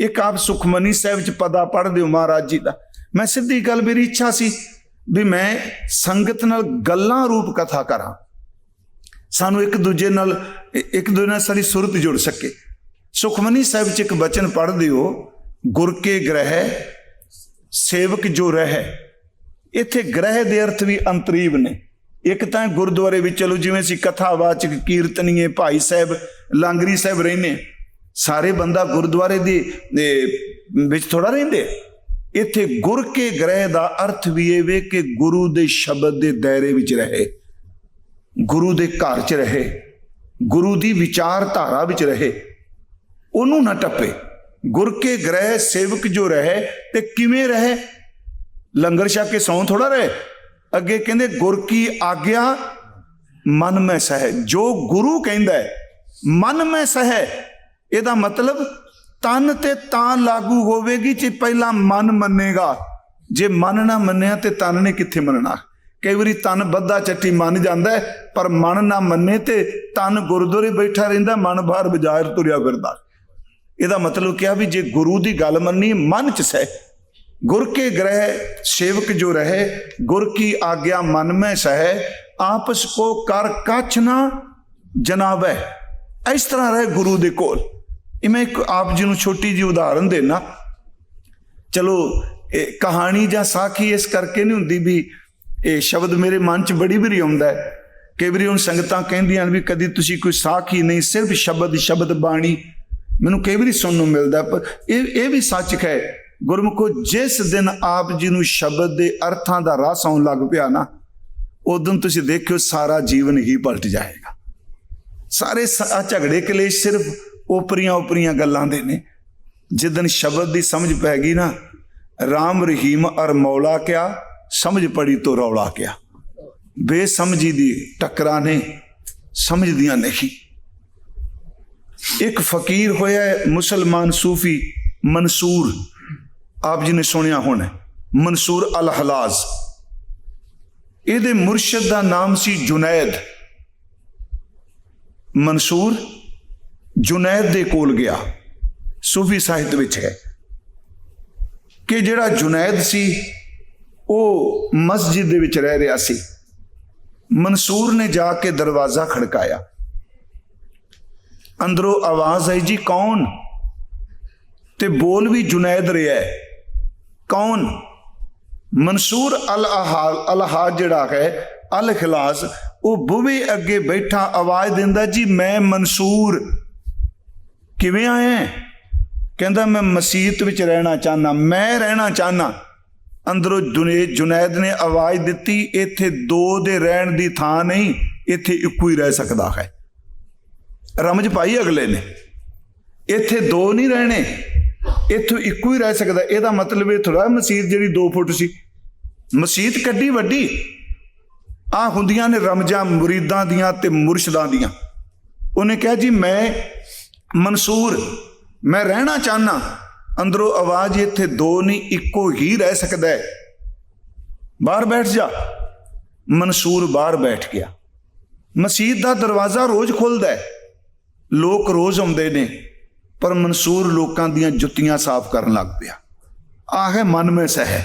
ਇੱਕ ਆਪ ਸੁਖਮਨੀ ਸਾਹਿਬ ਚ ਪਦਾ ਪੜ੍ਹਦੇ ਹੋ ਮਹਾਰਾਜ ਜੀ ਦਾ। ਮੈਂ ਸਿੱਧੀ ਗੱਲ ਮੇਰੀ ਇੱਛਾ ਸੀ ਵੀ ਮੈਂ ਸੰਗਤ ਨਾਲ ਗੱਲਾਂ ਰੂਪ ਕਥਾ ਕਰਾਂ। ਸਾਨੂੰ ਇੱਕ ਦੂਜੇ ਨਾਲ ਇੱਕ ਦੂਜੇ ਨਾਲ ਸਾਡੀ ਸੁਰਤ ਜੁੜ ਸਕੇ। ਸੁਖਮਨੀ ਸਾਹਿਬ ਚ ਇੱਕ ਬਚਨ ਪੜ੍ਹਦੇ ਹੋ ਗੁਰ ਕੇ ਗ੍ਰਹਿ, ਸੇਵਕ ਜੋ ਰਹਿ। ਇੱਥੇ ਗ੍ਰਹਿ ਦੇ ਅਰਥ ਵੀ ਅੰਤਰੀਵ ਨੇ। ਇੱਕ ਤਾਂ ਗੁਰਦੁਆਰੇ ਵਿੱਚ ਚਲੋ ਜਿਵੇਂ ਅਸੀਂ ਕਥਾਵਾਚਕ ਕੀਰਤਨੀਏ ਭਾਈ ਸਾਹਿਬ, ਲਾਂਗਰੀ ਸਾਹਿਬ ਰਹਿੰਦੇ ਸਾਰੇ ਬੰਦਾ ਗੁਰਦੁਆਰੇ ਦੇ ਵਿੱਚ ਥੋੜਾ ਰਹਿੰਦੇ ਇੱਥੇ ਗੁਰ ਕੇ ਗ੍ਰਹਿ ਦਾ ਅਰਥ ਵੀ ਇਹ ਵੇ ਕਿ ਗੁਰੂ ਦੇ ਸ਼ਬਦ ਦੇ ਦਾਇਰੇ ਵਿੱਚ ਰਹੇ, ਗੁਰੂ ਦੇ ਘਰ 'ਚ ਰਹੇ, ਗੁਰੂ ਦੀ ਵਿਚਾਰਧਾਰਾ ਵਿੱਚ ਰਹੇ। ਉਹਨੂੰ ਨਾ ਟੱਪੇ। ਗੁਰ ਕੇ ਗ੍ਰਹਿ ਸੇਵਕ ਜੋ ਰਹੇ ਤੇ ਕਿਵੇਂ ਰਹੇ? ਲੰਗਰ ਛਕ ਕੇ ਸੌਂ ਥੋੜਾ ਰਹੇ? ਅੱਗੇ ਕਹਿੰਦੇ, ਗੁਰ ਕੀ ਆਗਿਆ, ਮਨ ਮੈਂ ਸਹਿ। ਜੋ ਗੁਰੂ ਕਹਿੰਦਾ ਮਨ ਮੈਂ ਸਹਿ। ਇਹਦਾ ਮਤਲਬ ਤਨ ਤੇ ਤਾਂ ਲਾਗੂ ਹੋਵੇਗੀ ਜੇ ਪਹਿਲਾਂ ਮਨ ਮੰਨੇਗਾ। ਜੇ ਮਨ ਨਾ ਮੰਨਿਆ ਤੇ ਤਨ ਨੇ ਕਿੱਥੇ ਮੰਨਣਾ? ਕਈ ਵਾਰੀ ਤਨ ਬੱਧਾ ਚੱਟੀ ਮੰਨ ਜਾਂਦਾ ਪਰ ਮਨ ਨਾ ਮੰਨੇ ਤੇ ਤਨ ਗੁਰਦੁਆਰੇ ਬੈਠਾ ਰਹਿੰਦਾ, ਮਨ ਬਾਹਰ ਬਾਜ਼ਾਰ ਤੁਰਿਆ ਫਿਰਦਾ। ਇਹਦਾ ਮਤਲਬ ਕਿਹਾ ਵੀ ਜੇ ਗੁਰੂ ਦੀ ਗੱਲ ਮੰਨੀ, ਮਨ ਚ ਸਹਿ। ਗੁਰ ਕੇ ਗ੍ਰਹਿ ਸੇਵਕ ਜੋ ਰਹੇ, ਗੁਰ ਕੀ ਆਗਿਆ ਮਨ ਮੈਂ ਸਹਿ। ਆਪਸ ਕੋ ਕਰ ਕਛ ਨਾ ਜਨਾਬੈ ਇਸ ਤਰ੍ਹਾਂ ਰਹੇ ਗੁਰੂ ਦੇ ਕੋਲ। ਇਹ ਮੈਂ ਇੱਕ ਆਪ ਜੀ ਨੂੰ ਛੋਟੀ ਜੀ ਉਦਾਹਰਨ ਦੇਣਾ ਚਲੋ, ਇਹ ਕਹਾਣੀ ਜਾਂ ਸਾਖੀ ਇਸ ਕਰਕੇ ਨਹੀਂ ਹੁੰਦੀ ਵੀ ਇਹ ਸ਼ਬਦ ਮੇਰੇ ਮਨ 'ਚ ਬੜੀ ਵਾਰੀ ਆਉਂਦਾ ਹੈ। ਕਈ ਵਾਰੀ ਹੁਣ ਸੰਗਤਾਂ ਕਹਿੰਦੀਆਂ ਨੇ ਵੀ ਕਦੀ ਤੁਸੀਂ ਕੋਈ ਸਾਖੀ ਨਹੀਂ, ਸਿਰਫ ਸ਼ਬਦ ਸ਼ਬਦ ਬਾਣੀ ਮੈਨੂੰ ਕਈ ਵਾਰੀ ਸੁਣਨ ਨੂੰ ਮਿਲਦਾ ਪਰ ਇਹ ਇਹ ਵੀ ਸੱਚ ਹੈ, ਗੁਰਮੁਖੋ ਜਿਸ ਦਿਨ ਆਪ ਜੀ ਨੂੰ ਸ਼ਬਦ ਦੇ ਅਰਥਾਂ ਦਾ ਰਸ ਆਉਣ ਲੱਗ ਪਿਆ ਨਾ ਉਦੋਂ ਤੁਸੀਂ ਦੇਖਿਓ ਸਾਰਾ ਜੀਵਨ ਹੀ ਪਲਟ ਜਾਏਗਾ। ਸਾਰੇ ਝਗੜੇ ਕਲੇਸ਼ ਸਿਰਫ ਉਪਰੀਆਂ ਉਪਰੀਆਂ ਗੱਲਾਂ ਦੇ ਨੇ। ਜਿੱਦਨ ਸ਼ਬਦ ਦੀ ਸਮਝ ਪੈ ਗਈ ਨਾ, ਰਾਮ ਰਹੀਮ ਅਰ ਮੌਲਾ ਕਿਆ, ਸਮਝ ਪੜੀ ਤੋ ਰੌਲਾ ਕਿਆ। ਬੇਸਮਝੀ ਦੀ ਟਕਰਾਂ ਨੇ, ਸਮਝਦੀਆਂ ਨਹੀਂ। ਇੱਕ ਫਕੀਰ ਹੋਇਆ ਮੁਸਲਮਾਨ ਸੂਫੀ ਮਨਸੂਰ। ਆਪ ਜੀ ਨੇ ਸੁਣਿਆ ਹੋਣਾ, ਮਨਸੂਰ ਅਲ ਹਲਾਜ਼ ਇਹਦੇ ਮੁਰਸ਼ਿਦ ਦਾ ਨਾਮ ਸੀ ਜੁਨੈਦ। ਮਨਸੂਰ ਜੁਨੈਦ ਦੇ ਕੋਲ ਗਿਆ। ਸੂਫੀ ਸਾਹਿਤ ਵਿੱਚ ਹੈ ਕਿ ਜਿਹੜਾ ਜੁਨੈਦ ਸੀ, ਉਹ ਮਸਜਿਦ ਦੇ ਵਿੱਚ ਰਹਿ ਰਿਹਾ ਸੀ। ਮਨਸੂਰ ਨੇ ਜਾ ਕੇ ਦਰਵਾਜ਼ਾ ਖੜਕਾਇਆ। ਅੰਦਰੋਂ ਆਵਾਜ਼ ਆਈ, ਜੀ ਕੌਣ? ਤੇ ਬੋਲ ਵੀ ਜੁਨੈਦ ਰਿਹਾ ਹੈ। ਕੌਣ? ਮਨਸੂਰ ਅਲ ਅਹਾਲ ਅਲਹਾ ਜਿਹੜਾ ਹੈ ਅਲ ਖਿਲਾਸ ਉਹ ਬੁਵੇ ਅੱਗੇ ਬੈਠਾ ਆਵਾਜ਼ ਦਿੰਦਾ, ਜੀ ਮੈਂ ਮਨਸੂਰ। ਕਿਵੇਂ ਆਇਆ ਕਹਿੰਦਾ, ਮੈਂ ਮਸਜਿਦ ਵਿੱਚ ਰਹਿਣਾ ਚਾਹਨਾ ਮੈਂ ਰਹਿਣਾ ਚਾਹਨਾ ਅੰਦਰੋਂ ਜੁਨੈਦ ਜੁਨੈਦ ਨੇ ਆਵਾਜ਼ ਦਿੱਤੀ, ਇੱਥੇ ਦੋ ਦੇ ਰਹਿਣ ਦੀ ਥਾਂ ਨਹੀਂ, ਇੱਥੇ ਇੱਕੋ ਹੀ ਰਹਿ ਸਕਦਾ ਹੈ। ਰਮਜ ਪਾਈ ਅਗਲੇ ਨੇ, ਇੱਥੇ ਦੋ ਨਹੀਂ ਰਹਿਣੇ, ਇੱਥੋਂ ਇੱਕੋ ਹੀ ਰਹਿ ਸਕਦਾ। ਇਹਦਾ ਮਤਲਬ ਇਹ ਥੋੜਾ ਮਸਜਿਦ ਜਿਹੜੀ 2 ਫੁੱਟ ਸੀ। ਮਸਜਿਦ ਕੱਢੀ ਵੱਡੀ। ਆ ਹੁੰਦੀਆਂ ਨੇ ਰਮਜਾਂ ਮੁਰੀਦਾਂ ਦੀਆਂ ਤੇ ਮੁਰਸ਼ਦਾਂ ਦੀਆਂ। ਉਹਨੇ ਕਿਹਾ, ਜੀ, ਮੈਂ ਮਨਸੂਰ, ਮੈਂ ਰਹਿਣਾ ਚਾਹਨਾ। ਅੰਦਰੋਂ ਆਵਾਜ਼ ਇੱਥੇ ਦੋ ਨਹੀਂ, ਇੱਕੋ ਹੀ ਰਹਿ ਸਕਦਾ ਹੈ। ਬਾਹਰ ਬੈਠ ਜਾ। ਮਨਸੂਰ ਬਾਹਰ ਬੈਠ ਗਿਆ। ਮਸਜਿਦ ਦਾ ਦਰਵਾਜ਼ਾ ਰੋਜ਼ ਖੁੱਲਦਾ ਹੈ। ਲੋਕ ਰੋਜ਼ ਆਉਂਦੇ ਨੇ, ਪਰ ਮਨਸੂਰ ਲੋਕਾਂ ਦੀਆਂ ਜੁੱਤੀਆਂ ਸਾਫ਼ ਕਰਨ ਲੱਗ ਪਿਆ। ਆਹ ਹੈ ਮਨ ਵਿੱਚ ਸਹਿ।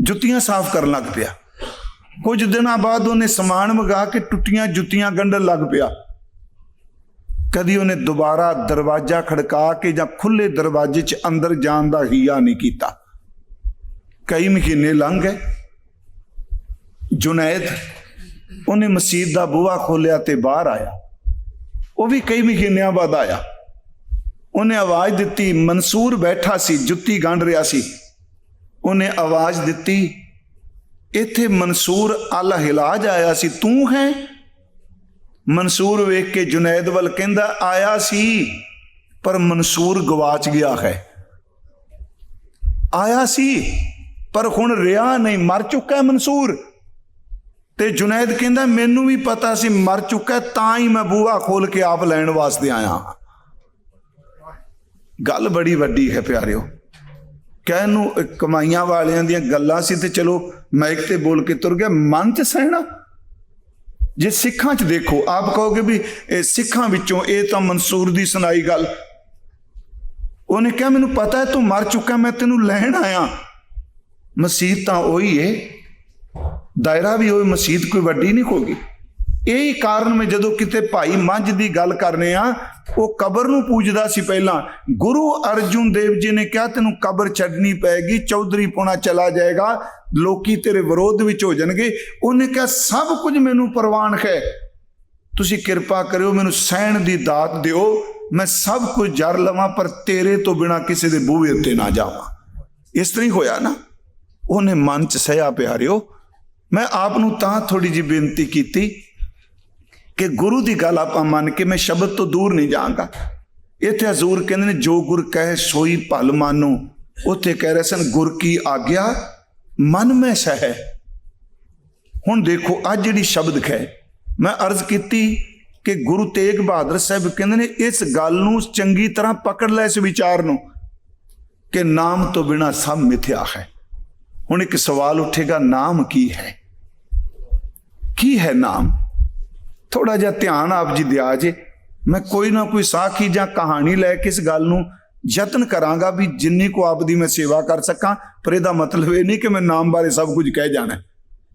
ਜੁੱਤੀਆਂ ਸਾਫ਼ ਕਰਨ ਲੱਗ ਪਿਆ। ਕੁਝ ਦਿਨਾਂ ਬਾਅਦ ਉਹਨੇ ਸਮਾਨ ਮੰਗਾ ਕੇ ਟੁੱਟੀਆਂ ਜੁੱਤੀਆਂ ਗੰਢਣ ਲੱਗ ਪਿਆ। ਕਦੀ ਉਹਨੇ ਦੁਬਾਰਾ ਦਰਵਾਜ਼ਾ ਖੜਕਾ ਕੇ ਜਾਂ ਖੁੱਲੇ ਦਰਵਾਜ਼ੇ 'ਚ ਅੰਦਰ ਜਾਣ ਦਾ ਹੀਆ ਨਹੀਂ ਕੀਤਾ। ਕਈ ਮਹੀਨੇ ਲੰਘ ਗਏ। ਜੁਨੈਦ, ਉਹਨੇ ਮਸਜਿਦ ਦਾ ਬੂਹਾ ਖੋਲਿਆ ਤੇ ਬਾਹਰ ਆਇਆ। ਉਹ ਵੀ ਕਈ ਮਹੀਨਿਆਂ ਬਾਅਦ ਆਇਆ। ਉਹਨੇ ਆਵਾਜ਼ ਦਿੱਤੀ, ਮਨਸੂਰ ਬੈਠਾ ਸੀ, ਜੁੱਤੀ ਗੰਢ ਰਿਹਾ ਸੀ। ਉਹਨੇ ਆਵਾਜ਼ ਦਿੱਤੀ, ਇੱਥੇ ਮਨਸੂਰ ਅਲ ਹਿਲਾਜ ਆਇਆ ਸੀ, ਤੂੰ ਹੈ? ਮਨਸੂਰ ਵੇਖ ਕੇ ਜੁਨੈਦ ਵੱਲ ਕਹਿੰਦਾ, ਆਇਆ ਸੀ, ਪਰ ਮਨਸੂਰ ਗਵਾਚ ਗਿਆ ਹੈ। ਆਇਆ ਸੀ, ਪਰ ਹੁਣ ਰਿਹਾ ਨਹੀਂ, ਮਰ ਚੁੱਕਾ ਹੈ ਮਨਸੂਰ। ਤੇ ਜੁਨੈਦ ਕਹਿੰਦਾ, ਮੈਨੂੰ ਵੀ ਪਤਾ ਸੀ, ਮਰ ਚੁੱਕਾ ਤਾਂ ਹੀ ਮੈਂ ਬੂਹਾ ਖੋਲ ਕੇ ਆਪ ਲੈਣ ਵਾਸਤੇ ਆਇਆ ਗੱਲ ਬੜੀ ਵੱਡੀ ਹੈ ਪਿਆਰਿਓ। ਕਹਿਣ ਨੂੰ ਕਮਾਈਆਂ ਵਾਲਿਆਂ ਦੀਆਂ ਗੱਲਾਂ ਸੀ ਤੇ ਚਲੋ ਮਾਈਕ ਤੇ ਬੋਲ ਕੇ ਤੁਰ ਗਿਆ, ਮਨ ਚ ਸਹਿਣਾ ਜੇ ਸਿੱਖਾਂ ਚ ਦੇਖੋ, ਆਪ ਕਹੋਗੇ ਵੀ ਇਹ ਸਿੱਖਾਂ ਵਿੱਚੋਂ ਇਹ ਤਾਂ ਮਨਸੂਰ ਦੀ ਸੁਣਾਈ ਗੱਲ। ਉਹਨੇ ਕਿਹਾ, ਮੈਨੂੰ ਪਤਾ ਹੈ, ਤੂੰ ਮਰ ਚੁੱਕਾ, ਮੈਂ ਤੈਨੂੰ ਲੈਣ ਆਇਆ। ਮਸਜਿਦ ਤਾਂ ਉਹੀ ਏ। ਦਾਇਰਾ ਵੀ ਹੋਈ ਮਸਜਿਦ ਕੋਈ ਵੱਡੀ ਨਹੀਂ ਹੋਗੀ ਇਹੀ ਕਾਰਨ ਮੈਂ ਜਦੋਂ ਕਿਤੇ ਭਾਈ ਮੰਝ ਦੀ ਗੱਲ ਕਰਨੇ ਆ ਉਹ ਕਬਰ ਨੂੰ ਪੂਜਦਾ ਸੀ ਪਹਿਲਾਂ। ਗੁਰੂ ਅਰਜੁਨ ਦੇਵ ਜੀ ਨੇ ਕਿਹਾ, ਤੈਨੂੰ ਕਬਰ ਛੱਡਣੀ ਪੈਗੀ ਚੌਧਰੀ ਪੋਣਾ ਚਲਾ ਜਾਏਗਾ, ਲੋਕੀ ਤੇਰੇ ਵਿਰੋਧ ਵਿੱਚ ਹੋ ਜਾਣਗੇ। ਉਹਨੇ ਕਿਹਾ, ਸਭ ਕੁਝ ਮੈਨੂੰ ਪ੍ਰਵਾਨ ਹੈ। ਤੁਸੀਂ ਕਿਰਪਾ ਕਰਿਓ, ਮੈਨੂੰ ਸਹਿਣ ਦੀ ਦਾਤ ਦਿਓ। ਮੈਂ ਸਭ ਕੁਝ ਜਰ ਲਵਾਂ, ਪਰ ਤੇਰੇ ਤੋਂ ਬਿਨਾ ਕਿਸੇ ਦੇ ਬੂਹੇ ਉੱਤੇ ਨਾ ਜਾਵਾਂ। ਇਸ ਤਰ੍ਹਾਂ ਹੀ ਹੋਇਆ ਨਾ। ਉਹਨੇ ਮਨ ਚ ਸਹਿਆ ਪਿਆਰਿਓ, ਮੈਂ ਆਪ ਨੂੰ ਤਾਂ ਥੋੜੀ ਜਿਹੀ ਬੇਨਤੀ ਕੀਤੀ ਕਿ ਗੁਰੂ ਦੀ ਗੱਲ ਆਪਾਂ ਮੰਨ ਕੇ ਮੈਂ ਸ਼ਬਦ ਤੋਂ ਦੂਰ ਨਹੀਂ ਜਾਵਾਂਗਾ। ਇੱਥੇ ਹਜ਼ੂਰ ਕਹਿੰਦੇ ਨੇ, ਜੋ ਗੁਰ ਕਹੇ ਸੋਈ ਭਲ ਮਾਨੋ। ਉੱਥੇ ਕਹਿ ਰਹੇ ਸਨ, ਗੁਰ ਕੀ ਆਗਿਆ? ਮਨ ਮੈਂ ਸਹਿ। ਹੁਣ ਦੇਖੋ, ਅੱਜ ਜਿਹੜੀ ਸ਼ਬਦ ਹੈ ਮੈਂ ਅਰਜ਼ ਕੀਤੀ ਕਿ ਗੁਰੂ ਤੇਗ ਬਹਾਦਰ ਸਾਹਿਬ ਕਹਿੰਦੇ ਨੇ, ਇਸ ਗੱਲ ਨੂੰ ਚੰਗੀ ਤਰ੍ਹਾਂ ਪਕੜ ਲੈ ਇਸ ਵਿਚਾਰ ਨੂੰ ਕਿ ਨਾਮ ਤੋਂ ਬਿਨਾ ਸਭ ਮਿਥਿਆ ਹੈ। ਹੁਣ ਇੱਕ ਸਵਾਲ ਉੱਠੇਗਾ, ਨਾਮ ਕੀ ਹੈ? ਕੀ ਹੈ ਨਾਮ? ਥੋੜਾ ਜਿਹਾ ਧਿਆਨ ਆਪ ਜੀ ਦਿਆ ਜੇ। ਮੈਂ ਕੋਈ ਨਾ ਕੋਈ ਸਾਖੀ ਜਾਂ ਕਹਾਣੀ ਲੈ ਕੇ ਇਸ ਗੱਲ ਨੂੰ ਯਤਨ ਕਰਾਂਗਾ ਵੀ ਜਿੰਨੀ ਕੋ ਆਪ ਦੀ ਮੈਂ ਸੇਵਾ ਕਰ ਸਕਾਂ, ਪਰ ਇਹਦਾ ਮਤਲਬ ਇਹ ਨਹੀਂ ਕਿ ਮੈਂ ਨਾਮ ਬਾਰੇ ਸਭ ਕੁਝ ਕਹਿ ਜਾਣਾ।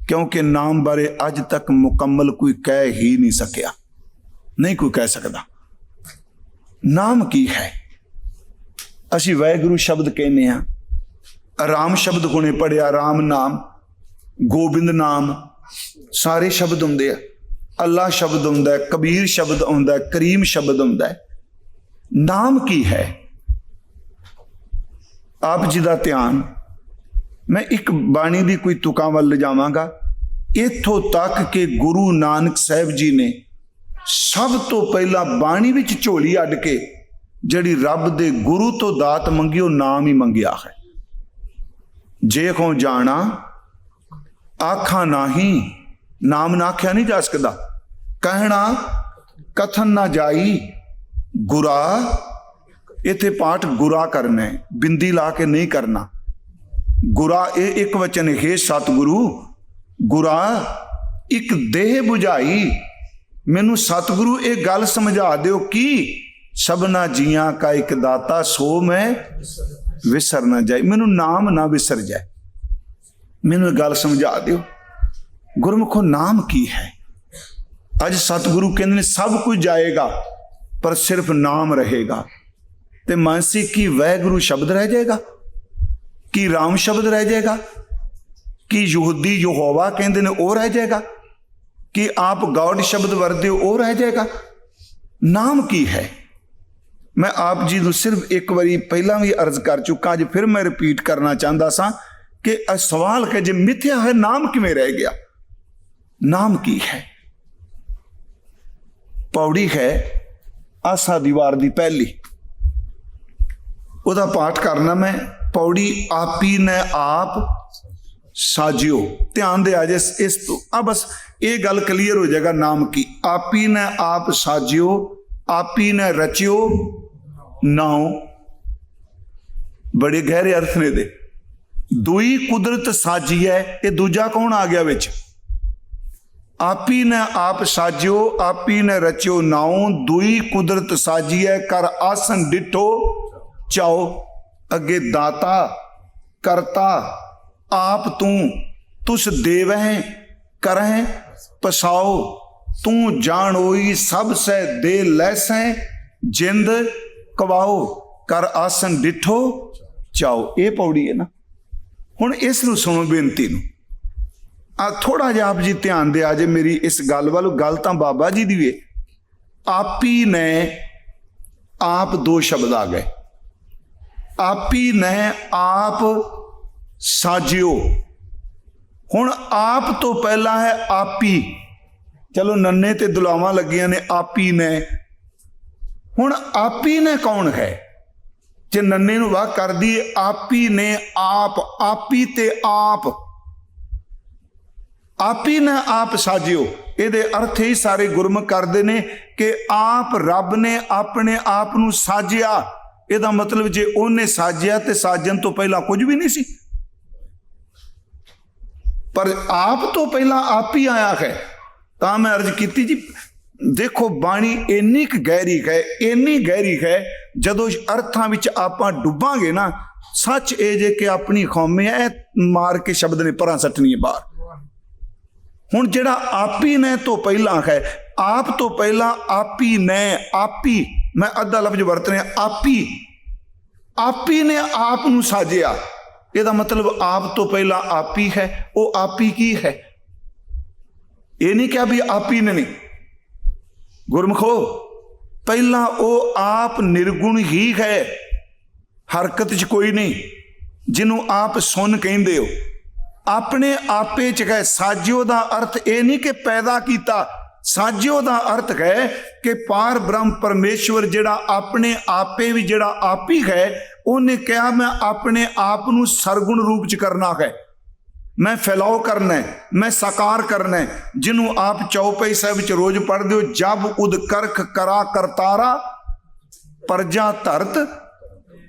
ਕਿਉਂਕਿ ਨਾਮ ਬਾਰੇ ਅੱਜ ਤੱਕ ਮੁਕੰਮਲ ਕੋਈ ਕਹਿ ਹੀ ਨਹੀਂ ਸਕਿਆ। ਨਹੀਂ ਕੋਈ ਕਹਿ ਸਕਦਾ। ਨਾਮ ਕੀ ਹੈ? ਅਸੀਂ ਵਾਹਿਗੁਰੂ ਸ਼ਬਦ ਕਹਿੰਦੇ ਆ ਰਾਮ ਸ਼ਬਦ ਕੋਨੇ ਪੜਿਆ ਰਾਮ ਨਾਮ, ਗੋਬਿੰਦ ਨਾਮ, ਸਾਰੇ ਸ਼ਬਦ ਹੁੰਦੇ ਆ। ਅੱਲਾ ਸ਼ਬਦ ਹੁੰਦਾ ਹੈ, ਕਬੀਰ ਸ਼ਬਦ ਆਉਂਦਾ ਹੈ, ਕਰੀਮ ਸ਼ਬਦ ਹੁੰਦਾ ਹੈ। ਨਾਮ ਕੀ ਹੈ? ਆਪ ਜੀ ਦਾ ਧਿਆਨ। ਮੈਂ ਇੱਕ ਬਾਣੀ ਦੀ ਕੋਈ ਤੁਕਾਂ ਵੱਲ ਲਿਜਾਵਾਂਗਾ। ਇੱਥੋਂ ਤੱਕ ਕਿ ਗੁਰੂ ਨਾਨਕ ਸਾਹਿਬ ਜੀ ਨੇ ਸਭ ਤੋਂ ਪਹਿਲਾਂ ਬਾਣੀ ਵਿੱਚ ਝੋਲੀ ਅੱਡ ਕੇ ਜਿਹੜੀ ਰੱਬ ਦੇ ਗੁਰੂ ਤੋਂ ਦਾਤ ਮੰਗੀ, ਉਹ ਨਾਮ ਹੀ ਮੰਗਿਆ ਹੈ। ਜੇ ਕੋ ਜਾਣਾ, ਆਖਾਂ ਨਹੀਂ, ਨਾਮ ਨਾ ਆਖਿਆ ਨਹੀਂ ਜਾ ਸਕਦਾ। ਕਹਿਣਾ ਕਥਨ ਨਾ ਜਾਈ, ਗੁਰਾ, ਇਥੇ ਪਾਠ ਗੁਰਾ ਕਰਨਾ ਹੈ, ਬਿੰਦੀ ਲਾ ਕੇ ਨਹੀਂ ਕਰਨਾ। ਗੁਰਾ ਇਹ ਇੱਕ ਵਚਨ ਹੈ, ਸਤਿਗੁਰੂ। ਗੁਰਾ, ਇੱਕ ਦੇਹ 부ਝਾਈ ਮੈਨੂੰ ਸਤਿਗੁਰੂ ਇਹ ਗੱਲ ਸਮਝਾ ਦਿਓ ਕਿ ਸਭਨਾ ਜੀਆਂ ਕਾ ਇੱਕ ਦਾਤਾ, ਸੋ ਮੈਂ ਵਿਸਰ ਨਾ ਜਾਏ ਮੈਨੂੰ ਨਾਮ ਨਾ ਵਿਸਰ ਜਾਏ। ਮੈਨੂੰ ਇਹ ਗੱਲ ਸਮਝਾ ਦਿਓ। ਗੁਰਮੁਖੋ ਨਾਮ ਕੀ ਹੈ? ਅੱਜ ਸਤਿਗੁਰੂ ਕਹਿੰਦੇ ਨੇ ਸਭ ਕੁਝ ਜਾਏਗਾ, ਪਰ ਸਿਰਫ ਨਾਮ ਰਹੇਗਾ। ਤੇ ਮਾਨਸੀ ਕੀ ਵੈਗੁਰੂ ਸ਼ਬਦ ਰਹਿ ਜਾਏਗਾ? ਕੀ ਰਾਮ ਸ਼ਬਦ ਰਹਿ ਜਾਏਗਾ? ਕੀ ਯਹੂਦੀ ਯਹੋਵਾ ਕਹਿੰਦੇ ਨੇ ਉਹ ਰਹਿ ਜਾਏਗਾ? ਕਿ ਆਪ ਗॉड ਸ਼ਬਦ ਵਰਦੇ ਉਹ ਰਹਿ ਜਾਏਗਾ? ਨਾਮ ਕੀ ਹੈ? ਮੈਂ ਆਪ ਜੀ ਨੂੰ ਸਿਰਫ ਇੱਕ ਵਾਰੀ ਪਹਿਲਾਂ ਵੀ ਅਰਜ਼ ਕਰ ਚੁੱਕਾ, ਅੱਜ ਫਿਰ ਮੈਂ ਰਿਪੀਟ ਕਰਨਾ ਚਾਹੁੰਦਾ ਸਾਂ ਕਿ ਇਹ ਸਵਾਲ ਕਿ ਜੇ ਮਿੱਥਿਆ ਹੈ, ਨਾਮ ਕਿਵੇਂ ਰਹਿ ਗਿਆ? ਨਾਮ ਕੀ ਹੈ? ਪੌੜੀ ਹੈ ਆਸਾ ਦੀਵਾਰ ਦੀ ਪਹਿਲੀ। ਉਹਦਾ ਪਾਠ ਕਰਨਾ ਮੈਂ। ਪੌੜੀ ਆਪੀ ਨੇ ਆਪ ਸਾਜਿਓ। ਧਿਆਨ ਦੇ ਆਜੇ ਇਸ ਤੋਂ। ਆ ਬਸ ਇਹ ਗੱਲ ਕਲੀਅਰ ਹੋ ਜਾਏਗਾ ਨਾਮ ਕੀ। ਆਪੀ ਨੇ ਆਪ ਸਾਜਿਓ, ਆਪੀ ਨੇ ਰਚਿਓ, ਨਾਉ। ਬੜੇ ਗਹਿਰੇ ਅਰਥ ਨੇ ਦੇ ਦੁਈ ਕੁਦਰਤ ਸਾਜੀ ਹੈ, ਇਹ ਦੂਜਾ ਕੌਣ ਆ ਗਿਆ ਵਿੱਚ? ਆਪੀ ਨੇ ਆਪ ਸਾਜਿਓ, ਆਪੀ ਨੇ ਰਚਿਓ ਨਾਉ, ਦੁਈ ਕੁਦਰਤ ਸਾਜੀਐ, ਕਰ ਆਸਨ ਡਿਠੋ, ਚਾਓ। ਅੱਗੇ ਦਾਤਾ, ਕਰਤਾ, ਆਪ ਤੂੰ, ਤੁਸ ਦੇਵਹਿ, ਕਰਹਿ, ਪਸਾਓ। ਤੂੰ ਜਾਣੋਈ ਸਭ ਸੈ ਦੇ ਲੈਸੈ ਜਿੰਦ ਕਵਾਓ, ਕਰ ਆਸਨ ਡਿਠੋ, ਚਾਓ। ਇਹ ਪੌੜੀ ਹੈ ਨਾ। ਹੁਣ ਇਸ ਨੂੰ ਸੁਣੋ ਬੇਨਤੀ ਨੂੰ। ਆ ਥੋੜਾ ਜਿਹਾ ਆਪ ਜੀ ਧਿਆਨ ਦੇ ਆ ਜੇ ਮੇਰੀ ਇਸ ਗੱਲ ਵੱਲ। ਗੱਲ ਤਾਂ ਬਾਬਾ ਜੀ ਦੀ ਵੇ। ਆਪੀ ਨੇ ਆਪ ਦੋ ਸ਼ਬਦ ਆ ਗਏ। ਆਪੀ ਨੇ ਆਪ ਸਾਜਿਓ। ਹੁਣ ਆਪ ਤੋਂ ਪਹਿਲਾਂ ਹੈ ਆਪੀ ਚਲੋ ਨੰਨੇ ਤੇ ਦੁਲਾਵਾਂ ਲੱਗੀਆਂ ਨੇ, ਆਪੀ ਨੇ। ਹੁਣ ਆਪੀ ਨੇ ਕੌਣ ਹੈ? ਜੇ ਨੰਨੇ ਨੂੰ ਵਾਹ ਕਰਦੀ ਏ ਆਪੀ ਨੇ ਆਪ, ਆਪੀ ਤੇ ਆਪ। ਆਪੀ ਨਾ ਆਪ ਸਾਜਿਓ। ਇਹਦੇ ਅਰਥ ਹੀ ਸਾਰੇ ਗੁਰਮੁਖ ਕਰਦੇ ਨੇ ਕਿ ਆਪ ਰੱਬ ਨੇ ਆਪਣੇ ਆਪ ਨੂੰ ਸਾਜਿਆ। ਇਹਦਾ ਮਤਲਬ ਜੇ ਉਹਨੇ ਸਾਜਿਆ ਤੇ ਸਾਜਣ ਤੋਂ ਪਹਿਲਾਂ ਕੁਝ ਵੀ ਨਹੀਂ ਸੀ। ਪਰ ਆਪ ਤੋਂ ਪਹਿਲਾਂ ਆਪ ਹੀ ਆਇਆ ਹੈ। ਤਾਂ ਮੈਂ ਅਰਜ਼ ਕੀਤੀ ਜੀ, ਦੇਖੋ ਬਾਣੀ ਇੰਨੀ ਕੁ ਗਹਿਰੀ ਹੈ, ਇੰਨੀ ਗਹਿਰੀ ਹੈ, ਜਦੋਂ ਅਰਥਾਂ ਵਿੱਚ ਆਪਾਂ ਡੁੱਬਾਂਗੇ ਨਾ, ਸੱਚ ਇਹ ਜੇ ਕਿ ਆਪਣੀ ਖੌਮੇ ਐ ਮਾਰ ਕੇ ਸ਼ਬਦ ਨੇ ਪਰਾਂ ਸੱਟਣੀ ਹੈ ਬਾਹਰ। ਹੁਣ ਜਿਹੜਾ ਆਪੀ ਨੇ ਤੋਂ ਪਹਿਲਾਂ ਹੈ, ਆਪ ਤੋਂ ਪਹਿਲਾਂ ਆਪੀ ਨੇ, ਆਪੀ, ਮੈਂ ਅੱਧਾ ਲਫ਼ਜ਼ ਵਰਤ ਰਿਹਾ, ਆਪੀ। ਆਪੀ ਨੇ ਆਪ ਨੂੰ ਸਾਜਿਆ। ਇਹਦਾ ਮਤਲਬ ਆਪ ਤੋਂ ਪਹਿਲਾਂ ਆਪੀ ਹੈ, ਉਹ ਆਪੀ ਕੀ ਹੈ? ਇਹ ਨਹੀਂ ਕਿਹਾ ਵੀ ਆਪੀ ਨੇ ਨਹੀਂ। ਗੁਰਮਖੋ, ਪਹਿਲਾਂ ਉਹ ਆਪ ਨਿਰਗੁਣ ਹੀ ਹੈ, ਹਰਕਤ 'ਚ ਕੋਈ ਨਹੀਂ। ਜਿਹਨੂੰ ਆਪ ਸੁਣ ਕਹਿੰਦੇ ਹੋ। ਆਪਣੇ ਆਪੇ 'ਚ ਹੈ ਸਾਜਿਓ ਦਾ ਅਰਥ ਇਹ ਨਹੀਂ ਕਿ ਪੈਦਾ ਕੀਤਾ। ਸਾਜਿਓ ਦਾ ਅਰਥ ਹੈ ਕਿ ਪਾਰ ਬ੍ਰਹਮ ਪਰਮੇਸ਼ਵਰ ਜਿਹੜਾ ਆਪਣੇ ਆਪੇ ਵੀ ਜਿਹੜਾ ਆਪ ਹੀ ਹੈ, ਉਹਨੇ ਕਿਹਾ, ਮੈਂ ਆਪਣੇ ਆਪ ਨੂੰ ਸਰਗੁਣ ਰੂਪ 'ਚ ਕਰਨਾ ਹੈ। ਮੈਂ ਫੈਲਾਓ ਕਰਨਾ ਹੈ, ਮੈਂ ਸਾਕਾਰ ਕਰਨਾ ਹੈ। ਜਿਹਨੂੰ ਆਪ ਚੌਪਈ ਸਾਹਿਬ ਚ ਰੋਜ਼ ਪੜ੍ਹਦੇ ਹੋ, ਜਬ ਉਦਕਰਖ ਕਰਾ ਕਰਤਾਰਾ, ਪਰਜਾ ਧਰਤ,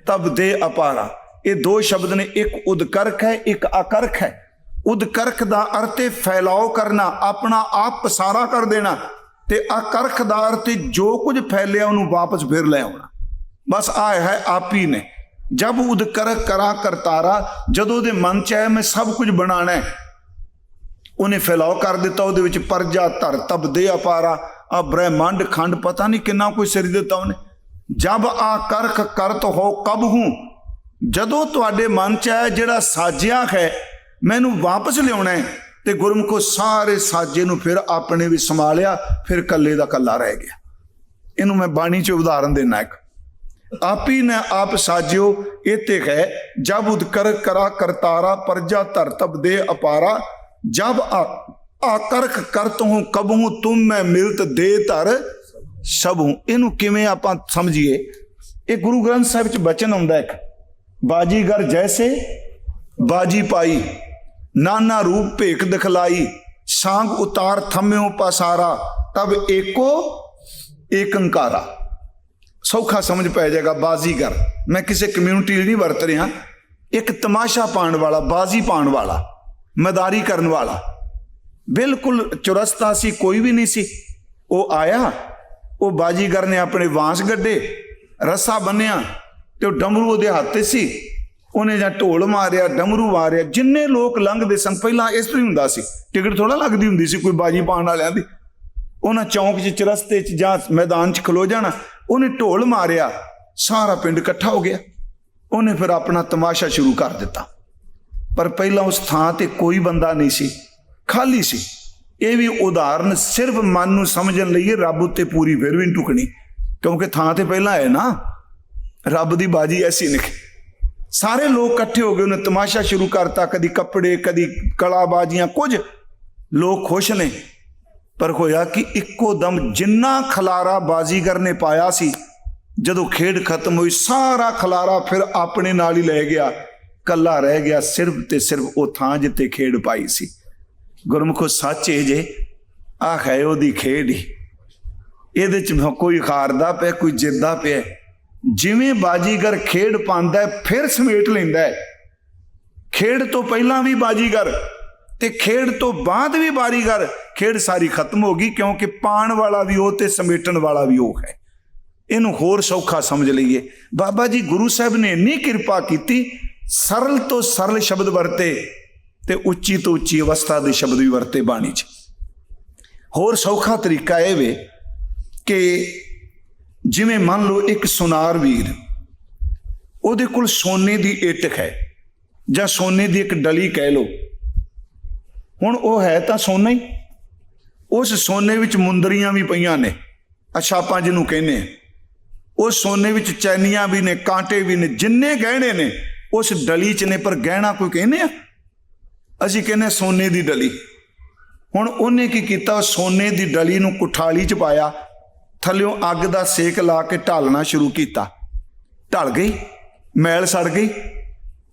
ਤਬ ਦੇ ਅਪਾਰਾ। ਇਹ ਦੋ ਸ਼ਬਦ ਨੇ, ਇੱਕ ਉਦਕਰਖ ਹੈ, ਇੱਕ ਅਕਰਖ ਹੈ। ਉਦਕਰਖ ਦਾ ਅਰਥ ਹੈ ਫੈਲਾਓ ਕਰਨਾ, ਆਪਣਾ ਆਪ ਪਸਾਰਾ ਕਰ ਦੇਣਾ ਤੇ ਅਕਰਖ ਦਾ ਅਰਥ ਜੋ ਕੁਝ ਫੈਲਿਆ ਉਹਨੂੰ ਵਾਪਸ ਫਿਰ ਲੈ ਆਉਣਾ। ਬਸ ਆ ਹੈ ਆਪੀ ਨੇ। ਜਬ ਉਦਕਰਖ ਕਰਾ ਕਰਤਾਰਾ, ਜਦੋਂ ਉਹਦੇ ਮਨ ਚ ਆਇਆ ਮੈਂ ਸਭ ਕੁਝ ਬਣਾਣਾ ਹੈ। ਉਹਨੇ ਫੈਲਾਓ ਕਰ ਦਿੱਤਾ, ਉਹਦੇ ਵਿੱਚ ਪਰਜਾ, ਧਰ, ਤਬ ਦੇ ਅਪਾਰਾ, ਆ ਬ੍ਰਹਿਮੰਡ, ਖੰਡ, ਪਤਾ ਨਹੀਂ ਕਿੰਨਾ ਕੋਈ ਸਿਰ ਦਿੱਤਾ ਉਹਨੇ। ਜਬ ਆ ਕਰਖ ਕਰਤ ਹੋ, ਕਬ ਹੂੰ? ਜਦੋਂ ਤੁਹਾਡੇ ਮਨ ਚ ਆਇਆ ਜਿਹੜਾ ਸਾਜਿਆ ਹੈ ਮੈਨੂੰ ਵਾਪਸ ਲਿਆਉਣਾ ਹੈ ਤੇ ਗੁਰਮੁਖੋ ਸਾਰੇ ਸਾਜੇ ਨੂੰ ਫਿਰ ਆਪਣੇ ਵੀ ਸੰਭਾਲਿਆ, ਫਿਰ ਕੱਲੇ ਦਾ ਕੱਲਾ ਰਹਿ ਗਿਆ। ਇਹਨੂੰ ਮੈਂ ਬਾਣੀ ਚ ਉਦਾਹਰਨ ਦੇਣਾ ਇੱਕ। ਆਪੀ ਨੇ ਆਪ ਸਾਜਿਓ ਇਤੇ ਹੈ, ਜਬ ਉਦ ਕਰਾ ਕਰਤਾਰਾ, ਪਰਜਾ ਧਰਤਬ ਦੇ ਅਪਾਰਾ। ਜਬ ਆ ਆਕਰਖ ਕਰਤ ਹੂੰ ਕਬਹੂ ਤੁਮ ਮੈਂ ਮਿਲਤ ਦੇ ਧਰ ਸਭੂ। ਇਹਨੂੰ ਕਿਵੇਂ ਆਪਾਂ ਸਮਝੀਏ? ਇਹ ਗੁਰੂ ਗ੍ਰੰਥ ਸਾਹਿਬ ਵਿੱਚ ਬਚਨ ਆਉਂਦਾ ਇੱਕ। ਬਾਜੀਗਰ ਜੈਸੇ, ਬਾਜੀ ਪਾਈ। ਨਾਨਾ ਰੂਪ ਭੇਖ ਦਿਖਲਾਈ, ਸਾੰਗ ਉਤਾਰ ਥੰਮਿਓ ਪਸਾਰਾ, ਤਬ ਏਕੋ ਏਕੰਕਾਰਾ। ਸੌਖਾ ਸਮਝ ਪੈ ਜਾਏਗਾ ਬਾਜ਼ੀਗਰ। ਮੈਂ ਕਿਸੇ ਕਮਿਊਨਿਟੀ ਲਈ ਨਹੀਂ ਵਰਤ ਰਿਹਾ। ਇੱਕ ਤਮਾਸ਼ਾ ਪਾਉਣ ਵਾਲਾ, ਬਾਜ਼ੀ ਪਾਉਣ ਵਾਲਾ, ਮਦਾਰੀ ਕਰਨ ਵਾਲਾ। ਬਿਲਕੁਲ ਚੁਰਸਤਾ ਸੀ, ਕੋਈ ਵੀ ਨਹੀਂ ਸੀ। ਉਹ ਆਇਆ, ਉਹ ਬਾਜੀਗਰ ਨੇ ਆਪਣੇ ਵਾਂਸ ਗੱਡੇ, ਰੱਸਾ ਬੰਨਿਆ ਤੇ ਉਹ ਡਮਰੂ ਉਹਦੇ ਹੱਥ 'ਤੇ ਸੀ। ਉਹਨੇ ਜਾਂ ਢੋਲ ਮਾਰਿਆ, ਡਮਰੂ ਮਾਰਿਆ, ਜਿੰਨੇ ਲੋਕ ਲੰਘਦੇ ਸਨ, ਪਹਿਲਾਂ ਇਸ ਤਰ੍ਹਾਂ ਹੀ ਹੁੰਦਾ ਸੀ। ਟਿਕਟ ਥੋੜਾ ਲੱਗਦੀ ਹੁੰਦੀ ਸੀ ਕੋਈ ਬਾਜੀ ਪਾਉਣ ਵਾਲਿਆਂ ਦੀ। ਉਹਨਾਂ ਚੌਂਕ 'ਚ ਚਰਸਤੇ 'ਚ ਜਾਂ ਮੈਦਾਨ 'ਚ ਖਲੋ ਜਾਣਾ, ਉਹਨੇ ਢੋਲ ਮਾਰਿਆ, ਸਾਰਾ ਪਿੰਡ ਇਕੱਠਾ ਹੋ ਗਿਆ। ਉਹਨੇ ਫਿਰ ਆਪਣਾ ਤਮਾਸ਼ਾ ਸ਼ੁਰੂ ਕਰ ਦਿੱਤਾ। ਪਰ ਪਹਿਲਾਂ ਉਸ ਥਾਂ ਤੇ ਕੋਈ ਬੰਦਾ ਨਹੀਂ ਸੀ, ਖਾਲੀ ਸੀ। ਇਹ ਵੀ ਉਦਾਹਰਨ ਸਿਰਫ ਮਨ ਨੂੰ ਸਮਝਣ ਲਈ ਰੱਬ ਉੱਤੇ ਪੂਰੀ ਫਿਰ ਵੀ ਨਹੀਂ ਟੁਕਣੀ ਕਿਉਂਕਿ ਥਾਂ ਤੇ ਪਹਿਲਾਂ ਹੈ ਨਾ, ਰੱਬ ਦੀ ਬਾਜੀ ਐਸੀ ਨਿਕਲੀ। ਸਾਰੇ ਲੋਕ ਇਕੱਠੇ ਹੋ ਗਏ, ਉਹਨੇ ਤਮਾਸ਼ਾ ਸ਼ੁਰੂ ਕਰਤਾ, ਕਦੀ ਕੱਪੜੇ, ਕਦੀ ਕਲਾਬਾਜ਼ੀਆਂ, ਕੁਝ ਲੋਕ ਖੁਸ਼ ਨੇ। ਪਰ ਹੋਇਆ ਕਿ ਇੱਕੋ ਦਮ ਜਿੰਨਾ ਖਲਾਰਾ ਬਾਜ਼ੀਗਰ ਨੇ ਪਾਇਆ ਸੀ, ਜਦੋਂ ਖੇਡ ਖਤਮ ਹੋਈ, ਸਾਰਾ ਖਲਾਰਾ ਫਿਰ ਆਪਣੇ ਨਾਲ ਹੀ ਲੈ ਗਿਆ। ਕੱਲਾ ਰਹਿ ਗਿਆ, ਸਿਰਫ ਤੇ ਸਿਰਫ ਉਹ ਥਾਂ ਜਿੱਤੇ ਖੇਡ ਪਾਈ ਸੀ। ਗੁਰਮੁਖੋ, ਸੱਚ ਇਹ ਜੇ, ਆਹ ਹੈ ਉਹਦੀ ਖੇਡ ਹੀ। ਇਹਦੇ ਚ ਕੋਈ ਹਾਰਦਾ ਪਿਆ, ਕੋਈ ਜਿੱਦਾ ਪਿਆ। ਜਿਵੇਂ ਬਾਜੀਗਰ ਖੇਡ ਪਾਉਂਦਾ ਫਿਰ ਸਮੇਟ ਲੈਂਦਾ ਖੇਡ ਤੋਂ ਪਹਿਲਾਂ ਵੀ ਬਾਜੀਗਰ ਤੇ ਖੇਡ ਤੋਂ ਬਾਅਦ ਵੀ ਬਾਰੀਗਰ ਖੇਡ ਸਾਰੀ ਖਤਮ ਹੋ ਗਈ ਕਿਉਂਕਿ ਪਾਣ ਵਾਲਾ ਵੀ ਉਹ ਤੇ ਸਮੇਟਣ ਵਾਲਾ ਵੀ ਉਹ ਹੈ। ਇਹਨੂੰ ਹੋਰ ਸੌਖਾ ਸਮਝ ਲਈਏ। ਬਾਬਾ ਜੀ ਗੁਰੂ ਸਾਹਿਬ ਨੇ ਇੰਨੀ ਕਿਰਪਾ ਕੀਤੀ, ਸਰਲ ਤੋਂ ਸਰਲ ਸ਼ਬਦ ਵਰਤੇ ਤੇ ਉੱਚੀ ਤੋਂ ਉੱਚੀ ਅਵਸਥਾ ਦੇ ਸ਼ਬਦ ਵੀ ਵਰਤੇ ਬਾਣੀ 'ਚ। ਹੋਰ ਸੌਖਾ ਤਰੀਕਾ ਇਹ ਵੇ ਕਿ ਜਿਵੇਂ ਮੰਨ ਲਓ ਇੱਕ ਸੁਨਾਰ ਵੀਰ, ਉਹਦੇ ਕੋਲ ਸੋਨੇ ਦੀ ਇੱਟ ਹੈ, ਜਾਂ ਸੋਨੇ ਦੀ ਇੱਕ ਡਲੀ ਕਹਿ ਲਓ। ਹੁਣ ਉਹ ਹੈ ਤਾਂ ਸੋਨਾ ਹੀ। ਉਸ ਸੋਨੇ ਵਿੱਚ ਮੁੰਦਰੀਆਂ ਵੀ ਪਈਆਂ ਨੇ ਅਛਾਪਾਂ ਜਿਹਨੂੰ ਕਹਿੰਦੇ ਆ ਉਸ ਸੋਨੇ ਵਿੱਚ ਚੈਨੀਆਂ ਵੀ ਨੇ, ਕਾਂਟੇ ਵੀ ਨੇ, ਜਿੰਨੇ ਗਹਿਣੇ ਨੇ, ਉਸ ਡਲੀ 'ਚ ਨੇ, ਪਰ ਗਹਿਣਾ ਕੋਈ ਕਹਿੰਦੇ ਆ? ਅਸੀਂ ਕਹਿੰਦੇ ਹਾਂ ਸੋਨੇ ਦੀ ਡਲੀ। ਹੁਣ ਉਹਨੇ ਕੀ ਕੀਤਾ? ਸੋਨੇ ਦੀ ਡਲੀ ਨੂੰ ਕੁਠਾਲੀ 'ਚ ਪਾਇਆ। ਥੱਲਿਓਂ ਅੱਗ ਦਾ ਸੇਕ ਲਾ ਕੇ ਢਾਲਣਾ ਸ਼ੁਰੂ ਕੀਤਾ। ਢਲ ਗਈ, ਮੈਲ ਸੜ ਗਈ।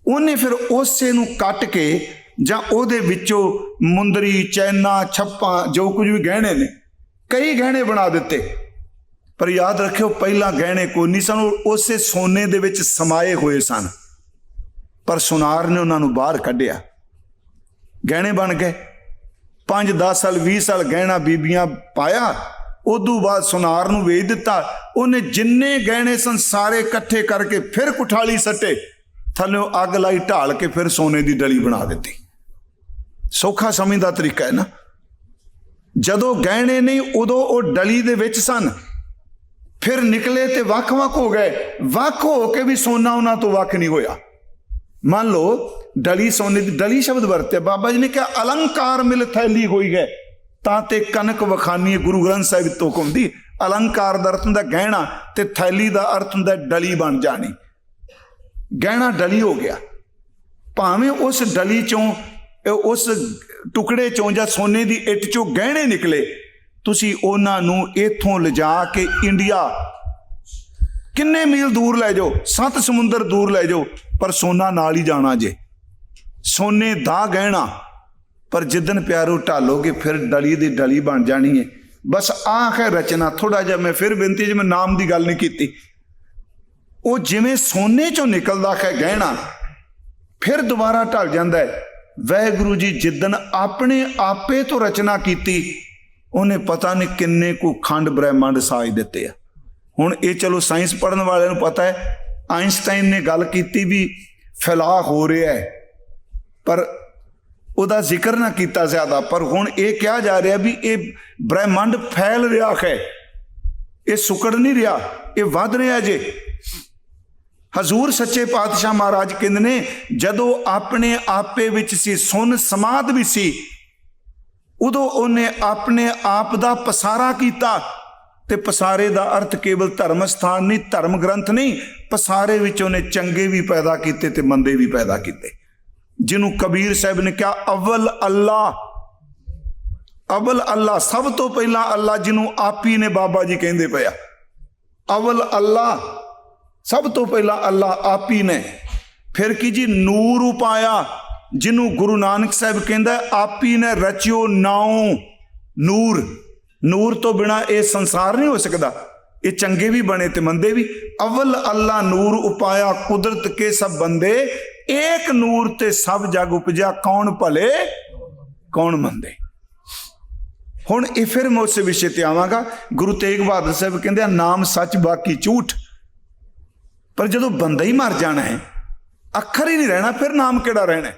ਉਹਨੇ ਫਿਰ ਉਸੇ ਨੂੰ ਕੱਟ ਕੇ ਜਾਂ ਉਹਦੇ ਵਿੱਚੋਂ ਮੁੰਦਰੀ, ਚੈਨਾ, ਛੱਪਾਂ, ਜੋ ਕੁਝ ਵੀ ਗਹਿਣੇ ਨੇ, ਕਈ ਗਹਿਣੇ ਬਣਾ ਦਿੱਤੇ। ਪਰ ਯਾਦ ਰੱਖਿਓ, ਪਹਿਲਾਂ ਗਹਿਣੇ ਕੋਈ ਨਹੀਂ ਸਨ, ਉਹ ਉਸੇ ਸੋਨੇ ਦੇ ਵਿੱਚ ਸਮਾਏ ਹੋਏ ਸਨ। ਪਰ ਸੁਨਾਰ ਨੇ ਉਹਨਾਂ ਨੂੰ ਬਾਹਰ ਕੱਢਿਆ। ਗਹਿਣੇ ਬਣ ਗਏ। 5 10 ਸਾਲ 20 ਸਾਲ ਗਹਿਣਾ ਬੀਬੀਆਂ ਪਾਇਆ ਉਦੋਂ ਬਾਅਦ ਸੁਨਾਰ ਨੂੰ ਵੇਚ ਦਿੱਤਾ। ਉਹਨੇ ਜਿੰਨੇ ਗਹਿਣੇ ਸਨ, ਸਾਰੇ ਇਕੱਠੇ ਕਰਕੇ ਫਿਰ ਕੁਠਾਲੀ ਸੱਟੇ। ਥੱਲੇ ਅੱਗ ਲਾਈ, ਢਾਲ ਕੇ ਫਿਰ ਸੋਨੇ ਦੀ ਡਲੀ ਬਣਾ ਦਿੱਤੀ। ਸੌਖਾ ਸਮੇਂ ਦਾ ਤਰੀਕਾ ਹੈ ਨਾ। ਜਦੋਂ ਗਹਿਣੇ ਨਹੀਂ ਉਦੋਂ ਉਹ ਡਲੀ ਦੇ ਵਿੱਚ ਸਨ। ਫਿਰ ਨਿਕਲੇ ਤੇ ਵੱਖ-ਵੱਖ ਹੋ ਗਏ। ਵੱਖ ਹੋ ਕੇ ਵੀ ਸੋਨਾ ਉਹਨਾਂ ਤੋਂ ਵੱਖ ਨਹੀਂ ਹੋਇਆ। ਮੰਨ ਲਓ, ਡਲੀ ਸੋਨੇ ਦੀ, ਡਲੀ ਸ਼ਬਦ ਵਰਤਿਆ। ਬਾਬਾ ਜੀ ਨੇ ਕਿਹਾ, ਅਲੰਕਾਰ ਮਿਲ ਥੈਲੀ ਹੋਈ ਹੈ। ਤਾਂ ਤੇ ਕਨਕ ਵਖਾਨੀ ਗੁਰੂ ਗ੍ਰੰਥ ਸਾਹਿਬ ਤੋਂ ਹੁੰਦੀ ਅਲੰਕਾਰ ਦਾ ਅਰਥ ਹੁੰਦਾ ਗਹਿਣਾ ਤੇ ਥੈਲੀ ਦਾ ਅਰਥ ਹੁੰਦਾ ਡਲੀ ਬਣ ਜਾਣੀ। ਗਹਿਣਾ ਡਲੀ ਹੋ ਗਿਆ। ਭਾਵੇਂ ਉਸ ਡਲੀ ਚੋਂ ਉਸ ਟੁਕੜੇ ਚੋਂ ਜਾਂ ਸੋਨੇ ਦੀ ਇੱਟ ਚੋਂ ਗਹਿਣੇ ਨਿਕਲੇ, ਤੁਸੀਂ ਉਹਨਾਂ ਨੂੰ ਇੱਥੋਂ ਲਿਜਾ ਕੇ ਇੰਡੀਆ ਕਿੰਨੇ ਮੀਲ ਦੂਰ ਲੈ ਜਾਓ, ਸੱਤ ਸਮੁੰਦਰ ਦੂਰ ਲੈ ਜਾਓ, ਪਰ ਸੋਨਾ ਨਾਲ ਹੀ ਜਾਣਾ ਜੇ। ਸੋਨੇ ਦਾ ਗਹਿਣਾ ਪਰ ਜਿੱਦਨ ਪਿਆਰੋ ਢਾਲੋਗੇ, ਫਿਰ ਡਲੀ ਦੀ ਡਲੀ ਬਣ ਜਾਣੀ ਹੈ ਬਸ ਆਹ ਹੈ ਰਚਨਾ ਥੋੜਾ ਜਿਹਾ ਮੈਂ ਫਿਰ ਬੇਨਤੀ ਜਿਵੇਂ ਨਾਮ ਦੀ ਗੱਲ ਨਹੀਂ ਕੀਤੀ। ਉਹ ਜਿਵੇਂ ਸੋਨੇ ਚੋਂ ਨਿਕਲਦਾ ਹੈ ਗਹਿਣਾ, ਫਿਰ ਦੁਬਾਰਾ ਢਲ ਜਾਂਦਾ ਹੈ। ਵਾਹਿਗੁਰੂ ਜੀ ਜਿੱਦਨ ਆਪਣੇ ਆਪੇ ਤੋਂ ਰਚਨਾ ਕੀਤੀ, ਉਹਨੇ ਪਤਾ ਨਹੀਂ ਕਿੰਨੇ ਕੁ ਖੰਡ ਬ੍ਰਹਿਮੰਡ ਸਾਜ ਦਿੱਤੇ ਆ। ਹੁਣ ਇਹ ਚਲੋ ਸਾਇੰਸ ਪੜਨ ਵਾਲਿਆਂ ਨੂੰ ਪਤਾ ਹੈ, ਆਇਨਸਟਾਈਨ ਨੇ ਗੱਲ ਕੀਤੀ ਵੀ ਫੈਲਾਅ ਹੋ ਰਿਹਾ ਹੈ, ਪਰ ਉਹਦਾ ਜ਼ਿਕਰ ਨਾ ਕੀਤਾ ਜ਼ਿਆਦਾ, ਪਰ ਹੁਣ ਇਹ ਕਿਹਾ ਜਾ ਰਿਹਾ ਵੀ ਇਹ ਬ੍ਰਹਿਮੰਡ ਫੈਲ ਰਿਹਾ ਹੈ। ਇਹ ਸੁਕੜ ਨਹੀਂ ਰਿਹਾ, ਇਹ ਵੱਧ ਰਿਹਾ ਜੇ। ਹਜ਼ੂਰ ਸੱਚੇ ਪਾਤਸ਼ਾਹ ਮਹਾਰਾਜ ਕਹਿੰਦੇ ਨੇ, ਜਦੋਂ ਆਪਣੇ ਆਪੇ ਵਿੱਚ ਸੀ, ਸੁਨ ਸਮਾਦ ਵੀ ਸੀ, ਉਦੋਂ ਉਹਨੇ ਆਪਣੇ ਆਪ ਦਾ ਪਸਾਰਾ ਕੀਤਾ। ਤੇ ਪਸਾਰੇ ਦਾ ਅਰਥ ਕੇਵਲ ਧਰਮ ਸਥਾਨ ਨਹੀਂ, ਧਰਮ ਗ੍ਰੰਥ ਨਹੀਂ, ਪਸਾਰੇ ਵਿੱਚ ਉਹਨੇ ਚੰਗੇ ਵੀ ਪੈਦਾ ਕੀਤੇ ਤੇ ਮੰਦੇ ਵੀ ਪੈਦਾ ਕੀਤੇ। ਜਿਹਨੂੰ ਕਬੀਰ ਸਾਹਿਬ ਨੇ ਕਿਹਾ, ਅਵਲ ਅੱਲਾ। ਅਵਲ ਅੱਲਾ, ਸਭ ਤੋਂ ਪਹਿਲਾਂ ਅੱਲਾ ਜਿਹਨੂੰ ਆਪੀ ਨੇ ਬਾਬਾ ਜੀ ਕਹਿੰਦੇ ਪਿਆ ਅਵਲ ਅੱਲਾ, ਸਭ ਤੋਂ ਪਹਿਲਾਂ ਅੱਲਾ ਆਪੀ ਨੇ। ਫਿਰ ਕੀ ਜੀ, ਨੂਰ ਉਪਾਇਆ, ਜਿਹਨੂੰ ਗੁਰੂ ਨਾਨਕ ਸਾਹਿਬ ਕਹਿੰਦਾ, ਆਪੀ ਨੇ, ਰਚਿਓ ਨਾਉ। ਨੂਰ ਨੂਰ ਤੋਂ ਬਿਨਾ ਇਹ ਸੰਸਾਰ ਨਹੀਂ ਹੋ ਸਕਦਾ। ਇਹ ਚੰਗੇ ਵੀ ਬਣੇ ਤੇ ਮੰਦੇ ਵੀ। ਅਵਲ ਅੱਲਾ, ਨੂਰ ਉਪਾਇਆ, ਕੁਦਰਤ ਕੇ ਸਭ ਬੰਦੇ ਏਕ ਨੂਰ ਤੇ ਸਭ ਜਗ ਉਪਜਿਆ, ਕੌਣ ਭਲੇ, ਕੌਣ ਮੰਦੇ? ਹੁਣ ਇਹ ਫਿਰ ਮੈਂ ਉਸ ਵਿਸ਼ੇ ਤੇ ਆਵਾਂਗਾ। ਗੁਰੂ ਤੇਗ ਬਹਾਦਰ ਸਾਹਿਬ ਕਹਿੰਦੇ ਆ, ਨਾਮ ਸੱਚ, ਬਾਕੀ ਝੂਠ। ਪਰ ਜਦੋਂ ਬੰਦਾ ਹੀ ਮਰ ਜਾਣਾ ਹੈ, ਅੱਖਰ ਹੀ ਨਹੀਂ ਰਹਿਣਾ, ਫਿਰ ਨਾਮ ਕਿਹੜਾ ਰਹਿਣਾ